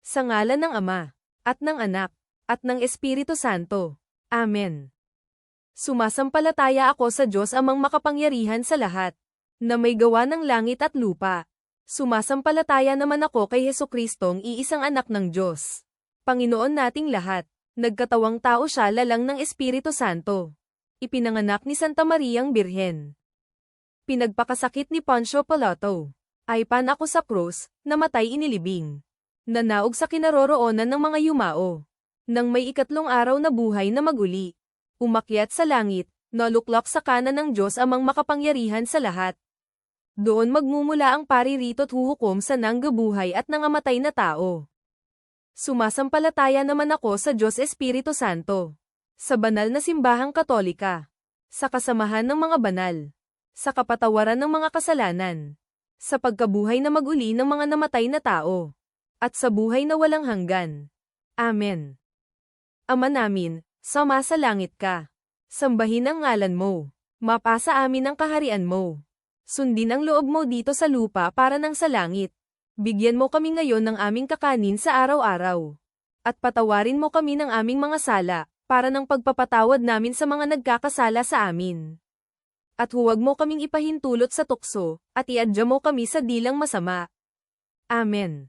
Sa ngalan ng Ama, at ng Anak, at ng Espiritu Santo. Amen. Sumasampalataya ako sa Diyos amang makapangyarihan sa lahat, na may gawa ng langit at lupa. Sumasampalataya naman ako kay Heso Kristong iisang anak ng Diyos. Panginoon nating lahat, nagkatawang tao siya lalang ng Espiritu Santo. Ipinanganak ni Santa Mariang Birhen. Pinagpakasakit ni Poncio Pilato. Ay pan ako sa krus, namatay inilibing. Nanaog sa kinaroroonan ng mga yumao. Nang may ikatlong araw na buhay na maguli. Umakyat sa langit, naluklok sa kanan ng Diyos amang makapangyarihan sa lahat. Doon magmumula ang paririto't huhukom sa nanggabuhay at nangamatay na tao. Sumasampalataya naman ako sa Diyos Espiritu Santo. Sa banal na simbahang katolika. Sa kasamahan ng mga banal. Sa kapatawaran ng mga kasalanan. Sa pagkabuhay na maguli ng mga namatay na tao. At sa buhay na walang hanggan. Amen. Ama namin, sama sa langit ka. Sambahin ang ngalan mo. Mapasa amin ang kaharian mo. Sundin ang loob mo dito sa lupa para nang sa langit. Bigyan mo kami ngayon ng aming kakanin sa araw-araw. At patawarin mo kami ng aming mga sala, para ng pagpapatawad namin sa mga nagkakasala sa amin. At huwag mo kaming ipahintulot sa tukso, at iadya mo kami sa dilang masama. Amen.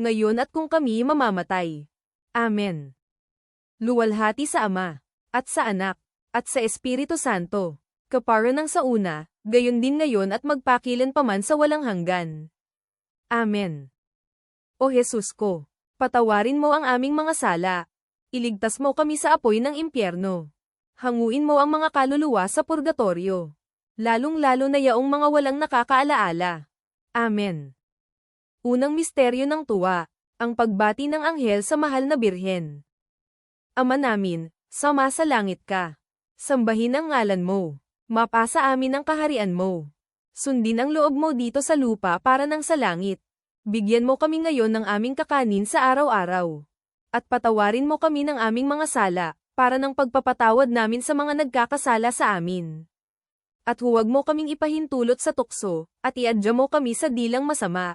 ngayon at kung kami mamamatay. Amen. Luwalhati sa Ama, at sa Anak, at sa Espiritu Santo, kapara ng sa una, gayon din ngayon at magpakilan paman sa walang hanggan. Amen. O Jesus ko, patawarin mo ang aming mga sala. Iligtas mo kami sa apoy ng impyerno. Hanguin mo ang mga kaluluwa sa purgatorio. Lalong-lalo na yaong mga walang nakakaalaala. Amen. Unang misteryo ng tuwa, ang pagbati ng anghel sa mahal na birhen. Ama namin, sama sa langit ka. Sambahin ang ngalan mo. Mapasa amin ang kaharian mo. Sundin ang loob mo dito sa lupa para nang sa langit. Bigyan mo kami ngayon ng aming kakanin sa araw-araw. At patawarin mo kami ng aming mga sala, para ng pagpapatawad namin sa mga nagkakasala sa amin at huwag mo kaming ipahintulot sa tukso, at iadya mo kami sa dilang masama.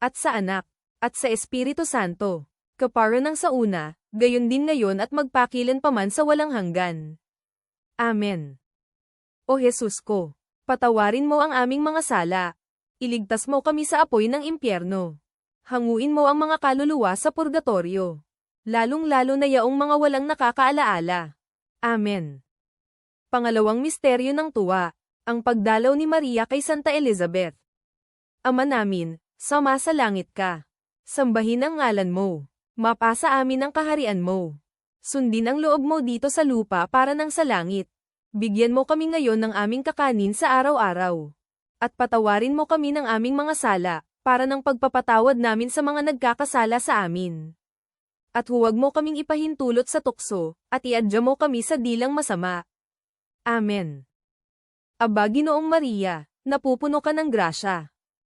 at sa Anak, at sa Espiritu Santo, kapara ng sa una, gayon din ngayon at magpakilan pa man sa walang hanggan. Amen. O Jesus ko, patawarin mo ang aming mga sala. Iligtas mo kami sa apoy ng impyerno. Hanguin mo ang mga kaluluwa sa purgatorio. Lalong-lalo na yaong mga walang nakakaalaala. Amen. Pangalawang misteryo ng tuwa, ang pagdalaw ni Maria kay Santa Elizabeth. Ama namin, sama sa langit ka. Sambahin ang ngalan mo. Mapasa amin ang kaharian mo. Sundin ang loob mo dito sa lupa para nang sa langit. Bigyan mo kami ngayon ng aming kakanin sa araw-araw. At patawarin mo kami ng aming mga sala, para ng pagpapatawad namin sa mga nagkakasala sa amin. At huwag mo kaming ipahintulot sa tukso, at iadya mo kami sa dilang masama. Amen. Aba Ginoong Maria, napupuno ka ng grasya.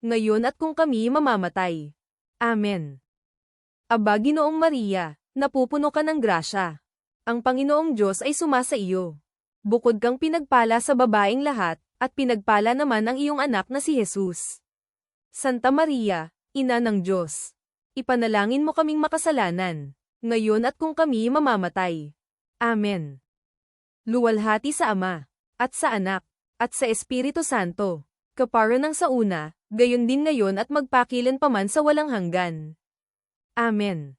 ngayon at kung kami mamamatay. Amen. Aba Ginoong Maria, napupuno ka ng grasya. Ang Panginoong Diyos ay sumasa iyo. Bukod kang pinagpala sa babaeng lahat, at pinagpala naman ang iyong anak na si Jesus. Santa Maria, Ina ng Diyos, ipanalangin mo kaming makasalanan, ngayon at kung kami mamamatay. Amen. Luwalhati sa Ama, at sa Anak, at sa Espiritu Santo, kapara ng sa una, gayon din ngayon at magpakilan pa man sa walang hanggan. Amen.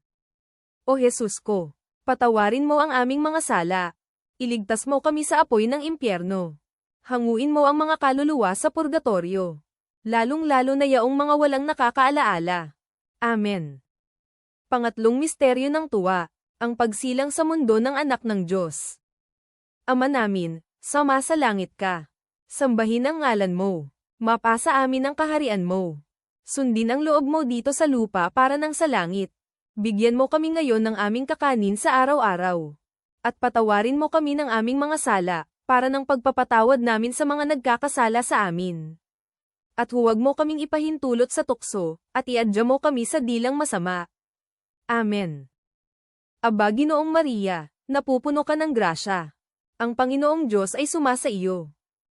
O Jesus ko, patawarin mo ang aming mga sala. Iligtas mo kami sa apoy ng impyerno. Hanguin mo ang mga kaluluwa sa purgatorio. Lalong-lalo na yaong mga walang nakakaalaala. Amen. Pangatlong misteryo ng tuwa, ang pagsilang sa mundo ng anak ng Diyos. Ama namin, sama sa langit ka. Sambahin ang ngalan mo. Mapasa amin ang kaharian mo. Sundin ang loob mo dito sa lupa para nang sa langit. Bigyan mo kami ngayon ng aming kakanin sa araw-araw. At patawarin mo kami ng aming mga sala, para ng pagpapatawad namin sa mga nagkakasala sa amin. At huwag mo kaming ipahintulot sa tukso, at iadya mo kami sa dilang masama. Amen. Aba Ginoong Maria, napupuno ka ng grasya. Ang Panginoong Diyos ay sumasa iyo.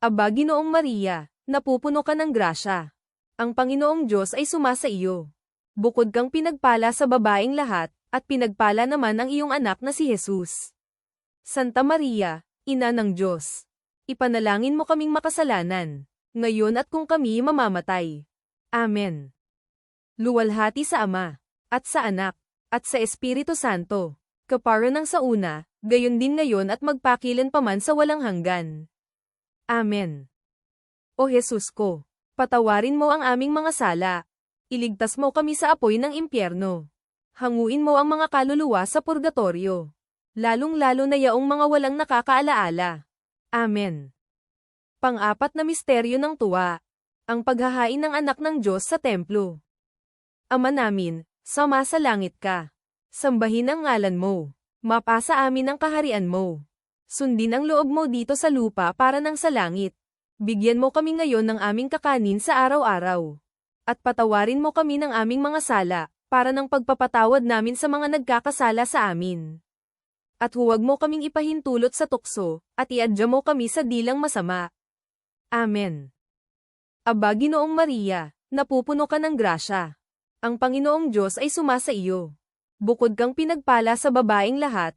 Aba Ginoong Maria, napupuno ka ng grasya. Ang Panginoong Diyos ay sumasa iyo. Bukod kang pinagpala sa babaeng lahat, at pinagpala naman ang iyong anak na si Jesus. Santa Maria, Ina ng Diyos, ipanalangin mo kaming makasalanan, ngayon at kung kami mamamatay. Amen. Luwalhati sa Ama, at sa Anak, at sa Espiritu Santo, kapara ng sa una, gayon din ngayon at magpakilan paman sa walang hanggan. Amen. O Jesus ko, patawarin mo ang aming mga sala, iligtas mo kami sa apoy ng impyerno. Hanguin mo ang mga kaluluwa sa purgatorio lalong-lalo na yaong mga walang nakakaalaala. Amen. Pang-apat na misteryo ng tuwa, ang paghahain ng anak ng Diyos sa templo. Ama namin, sama sa langit ka. Sambahin ang ngalan mo. Mapasa amin ang kaharian mo. Sundin ang loob mo dito sa lupa para nang sa langit. Bigyan mo kami ngayon ng aming kakanin sa araw-araw. At patawarin mo kami ng aming mga sala, para ng pagpapatawad namin sa mga nagkakasala sa amin at huwag mo kaming ipahintulot sa tukso, at iadya mo kami sa dilang masama. Amen. Aba Ginoong Maria, napupuno ka ng grasya. Ang Panginoong Diyos ay sumasa iyo. Bukod kang pinagpala sa babaeng lahat,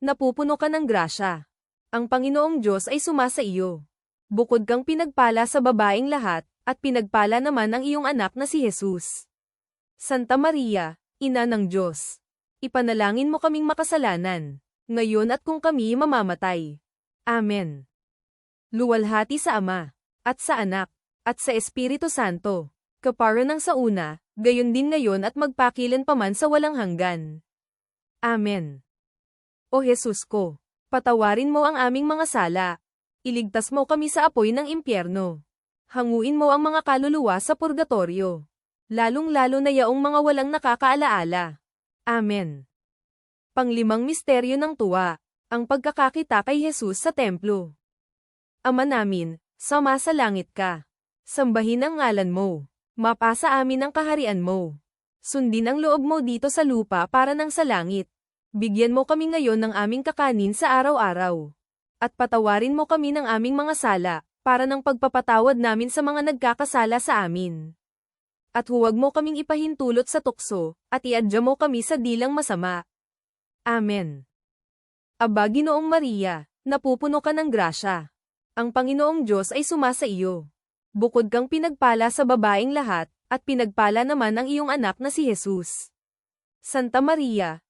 napupuno ka ng grasya. Ang Panginoong Diyos ay sumasa iyo. Bukod kang pinagpala sa babaeng lahat, at pinagpala naman ang iyong anak na si Jesus. Santa Maria, Ina ng Diyos, ipanalangin mo kaming makasalanan, ngayon at kung kami mamamatay. Amen. Luwalhati sa Ama, at sa Anak, at sa Espiritu Santo, kapara ng sa una, gayon din ngayon at magpakilan paman sa walang hanggan. Amen. O Jesus ko, patawarin mo ang aming mga sala, Iligtas mo kami sa apoy ng impyerno. Hanguin mo ang mga kaluluwa sa purgatorio. Lalong-lalo na yaong mga walang nakakaalaala. Amen. Panglimang misteryo ng tuwa, ang pagkakakita kay Jesus sa templo. Ama namin, sama sa langit ka. Sambahin ang ngalan mo. Mapasa amin ang kaharian mo. Sundin ang loob mo dito sa lupa para nang sa langit. Bigyan mo kami ngayon ng aming kakanin sa araw-araw. At patawarin mo kami ng aming mga sala, para ng pagpapatawad namin sa mga nagkakasala sa amin. At huwag mo kaming ipahintulot sa tukso, at iadya mo kami sa dilang masama. Amen. Aba Ginoong Maria, napupuno ka ng grasya. Ang Panginoong Diyos ay sumasa iyo. Bukod kang pinagpala sa babaeng lahat, at pinagpala naman ang iyong anak na si Jesus. Santa Maria,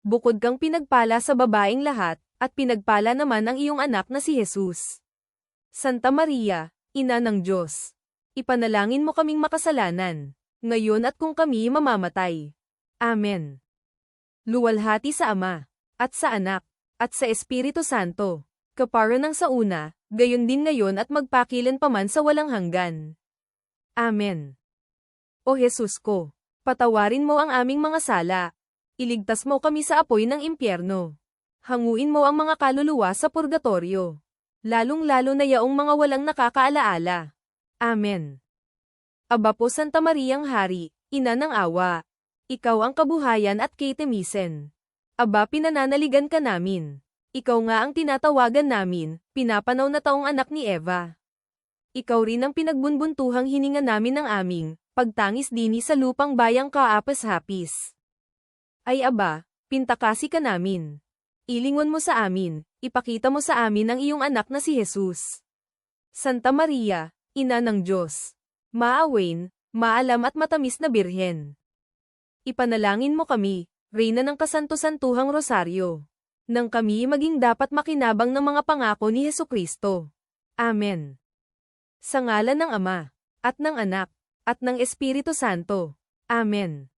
Bukod kang pinagpala sa babaeng lahat, at pinagpala naman ang iyong anak na si Jesus. Santa Maria, Ina ng Diyos. Ipanalangin mo kaming makasalanan, ngayon at kung kami mamamatay. Amen. Luwalhati sa Ama, at sa Anak, at sa Espiritu Santo, kapara ng sa una, gayon din ngayon at magpakilan paman sa walang hanggan. Amen. O Jesus ko, patawarin mo ang aming mga sala. Iligtas mo kami sa apoy ng impyerno. Hanguin mo ang mga kaluluwa sa purgatorio. Lalong-lalo na yaong mga walang nakakaalaala. Amen. Aba po Santa Mariang Hari, Ina ng Awa. Ikaw ang kabuhayan at kitemisen. Aba pinananaligan ka namin. Ikaw nga ang tinatawagan namin, pinapanaw na taong anak ni Eva. Ikaw rin ang pinagbunbuntuhang hininga namin ng aming, pagtangis dini sa lupang bayang kaapes-hapis. Ay aba, pintakasi ka namin. Ilingon mo sa amin, ipakita mo sa amin ang iyong anak na si Jesus. Santa Maria, Ina ng Diyos. Maawain, maalam at matamis na birhen. Ipanalangin mo kami, Reyna ng Kasanto-Santuhang Rosaryo, nang kami maging dapat makinabang ng mga pangako ni Heso Kristo. Amen. Sa ngalan ng Ama, at ng Anak, at ng Espiritu Santo. Amen.